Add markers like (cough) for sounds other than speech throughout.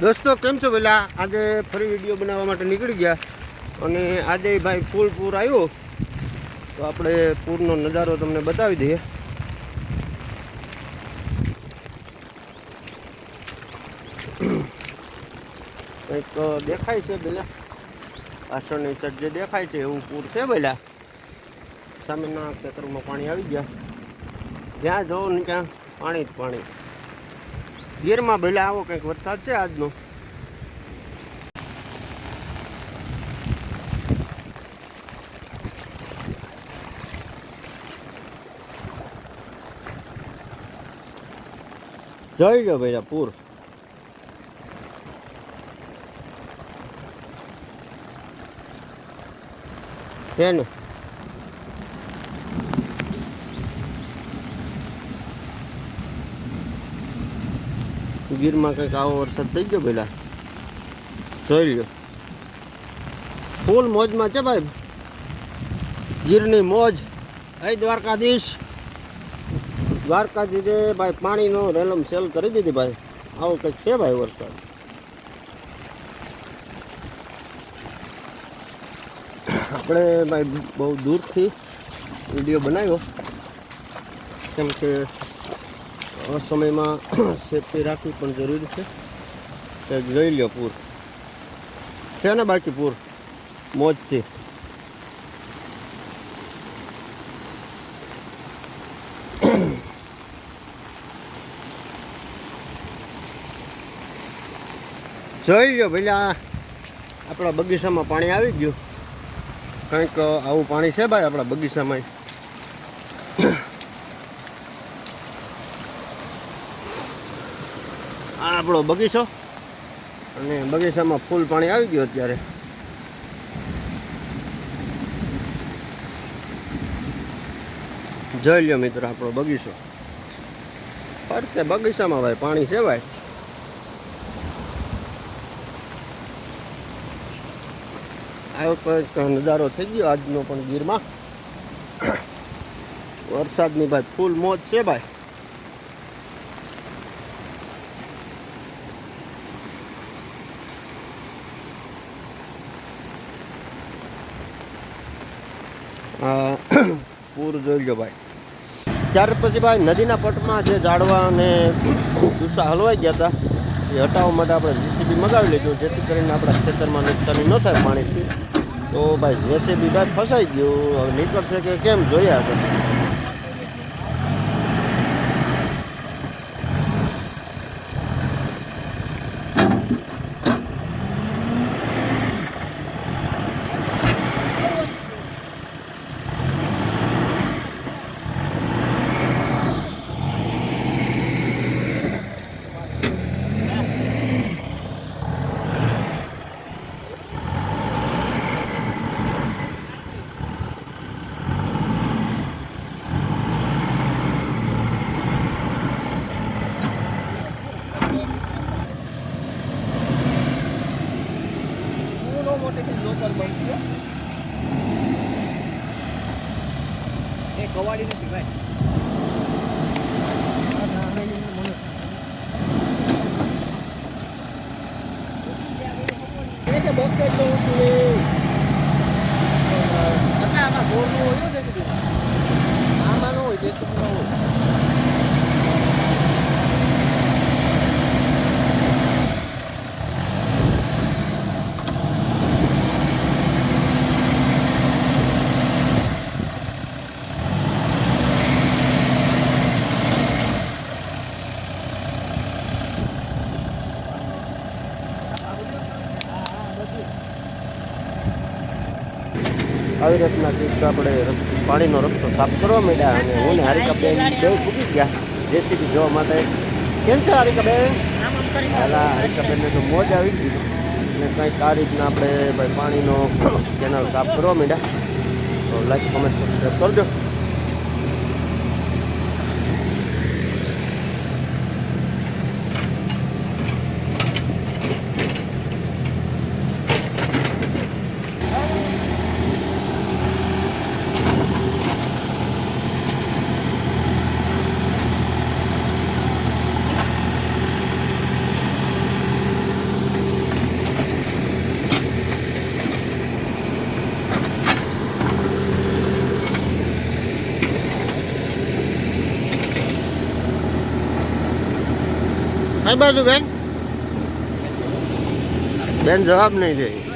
દોસ્તો, કેમ છો પેલા આજે ફરી વીડિયો બનાવવા માટે નીકળી ગયા અને આજે ભાઈ ફૂલ પૂર આવ્યો. તો આપણે પૂરનો નજારો તમને બતાવી દઈએ. કંઈક દેખાય છે પેલા પાછળની સાઈડ જે દેખાય છે એવું પૂર છે પેલા સામેના ખેતરમાં પાણી આવી ગયા. જ્યાં જોવો ને ત્યાં પાણી જ પાણી. ગીરમાં ભલે આવો કંઈક વરસાદ છે આજનો. જોઈ જો ભાઈ પૂર. છે ને ગીરમાં કંઈક આવો વરસાદ થઈ ગયો પેલા. જોઈ લ્યો. ફૂલ મોજમાં છે ભાઈ. ગીરની મોજ. હે દ્વારકાધીશ. દ્વારકાધીશે ભાઈ પાણીનો રેલમ સેલ કરી દીધી ભાઈ. આવો કંઈક છે ભાઈ વરસાદ. આપણે ભાઈ બહુ દૂરથી વીડિયો બનાવ્યો. કેમ કે આ સમયમાં (clears throat) સેફટી રાખવી પણ જરૂરી છે. કે જોઈ લ્યો પૂર. છે ને બાકી પૂર? મોજથી. (clears throat) જોઈ લ્યો પેલા આપણા બગીચામાં પાણી આવી ગયું. કંઈક આવું પાણી છે ભાઈ આપણા બગીચામાં આ આપણો બગીચો અને બગીચામાં ફૂલ પાણી આવી ગયું અત્યારે. જોઈ લ્યો મિત્રો આપણો બગીચો. ફરતે બગીચામાં ભાઈ પાણી છે ભાઈ આવો કંઈક નજારો થઈ ગયો આજનો પણ ગીરમાં. વરસાદની ભાઈ ફૂલ મોજ છે ભાઈ પૂર જોઈ લો ભાઈ. ત્યાર પછી ભાઈ નદીના પટમાં જે ઝાડવા અને ગુસ્સા હલવાઈ ગયા હતા એ હટાવવા માટે આપણે જીસીબી મગાવી લીધું, જેથી કરીને આપણા ખેતરમાં નુકસાની ન થાય પાણીથી. તો ભાઈ જેસીબી ભાઈ ફસાઈ ગયું. હવે નીકળશે કે કેમ જોયા તો આવી રીતના કંઈક આપણે પાણીનો રસ્તો સાફ કરવા માંડ્યા અને હું ને હારિકાબેન બે પૂકી ગયા. જેસીબી જોવા માટે કેમ છે હારિકાબેન પહેલાં હારિકાબેનને તો મોજ આવી ગઈ. અને કંઈક આ રીતના આપણે ભાઈ પાણીનો કેનાલ સાફ કરવા માંડ્યા. તો લાઈક કોમેન્ટ સબસ્ક્રાઈબ કરજો. કઈ બાજુ બેન? બેન જવાબ નહીં દે.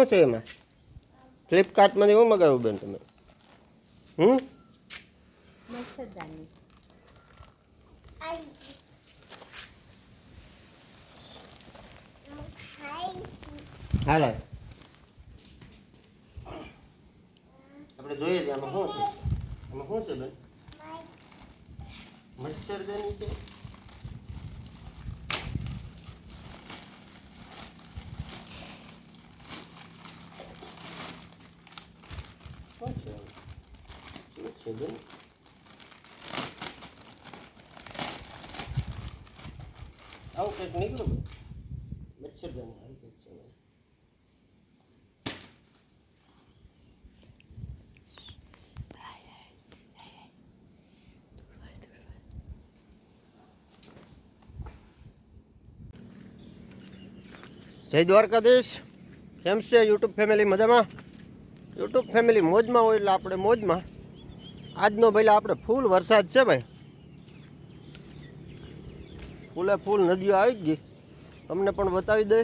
શું છે એમાં? ફ્લિપકાર્ટમાંથી શું મગાવ્યું બેન તમે? હમ? હાલ હાલ. આપણે જોઈએ છે આમાં શું છે? આમાં શું છે બેન? મચ્છરદાની છે શું છે આમાં? શું છે બેન આવું કંઈક નીકળ્યું મચ્છરદાની છે. જય દ્વારકાધીશ. કેમ છે યુટ્યુબ ફેમિલી મજામાં? યુટ્યુબ ફેમિલી મોજમાં હોય એટલે આપણે મોજમાં. આજનો ભાઈ આપણે ફૂલ વરસાદ છે ભાઈ. ફૂલે ફૂલ નદીઓ આવી જ ગઈ. તમને પણ બતાવી દે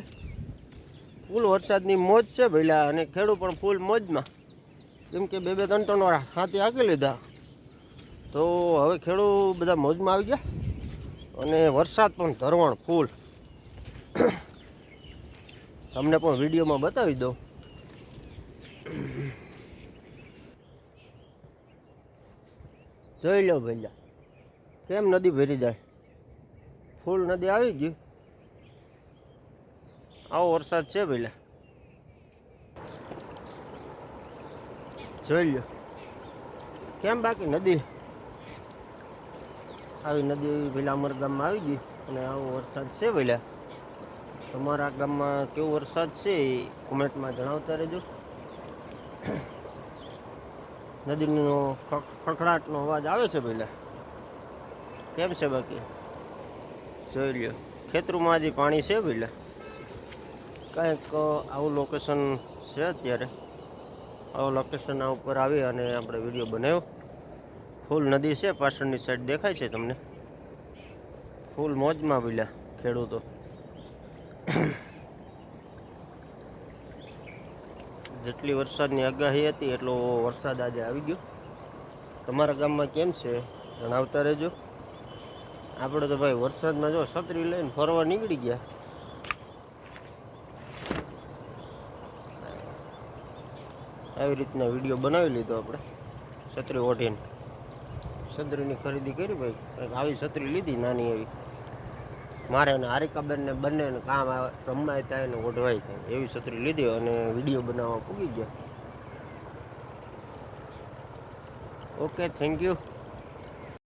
ફૂલ વરસાદની મોજ છે ભઈલા અને ખેડૂત પણ ફૂલ મોજમાં. કેમ કે બે બે ત્રણ ત્રણ વાર હાથી આંકી લીધા. તો હવે ખેડૂત બધા મોજમાં આવી ગયા. અને વરસાદ પણ ધરવણ ફૂલ. તમને પણ વિડીયોમાં બતાવી દઉં. જોઈ લો ભઈલા, કેમ નદી ભરી જાય? ફૂલ નદી આવી ગઈ. આવો વરસાદ છે ભાઈ જોઈ લો કેમ બાકી નદી? આવી નદી પેલા અમારા ગામમાં આવી ગઈ અને આવો વરસાદ છે પેલા તમારા ગામમાં કેવો વરસાદ છે એ કોમેન્ટમાં જણાવતા રહેજો. નદીનો ખડખડાટનો અવાજ આવે છે પેલા કેમ છે બાકી? જોઈ લ્યો. ખેતરુંમાં હજી પાણી છે પેલા કંઈક આવું લોકેશન છે અત્યારે. આવું લોકેશન ઉપર આવી અને આપણે વીડિયો બનાવ્યો. ફૂલ નદી છે, પાછળની સાઈડ દેખાય છે તમને. ફૂલ મોજમાં ભીલા, ખેડૂતો. જેટલી વરસાદની આગાહી હતી, એટલો વરસાદ આજે આવી ગયો. તમારા ગામમાં કેમ છે? જણાવતા રહેજો. આપણે તો ભાઈ વરસાદમાં જો છત્રી લઈને ફરવા નીકળી ગયા. આવી રીતના વીડિયો બનાવી લીધો આપણે. છત્રી ઓઢીને. છત્રીની ખરીદી કરી ભાઈ. આવી છત્રી લીધી નાની એવી. મારે અને હારિકાબેનને બંનેને કામ રમાય થાય ને ઓઢવાય થાય. એવી છત્રી લીધી અને વીડિયો બનાવવા પૂગી ગયા. Okay thank you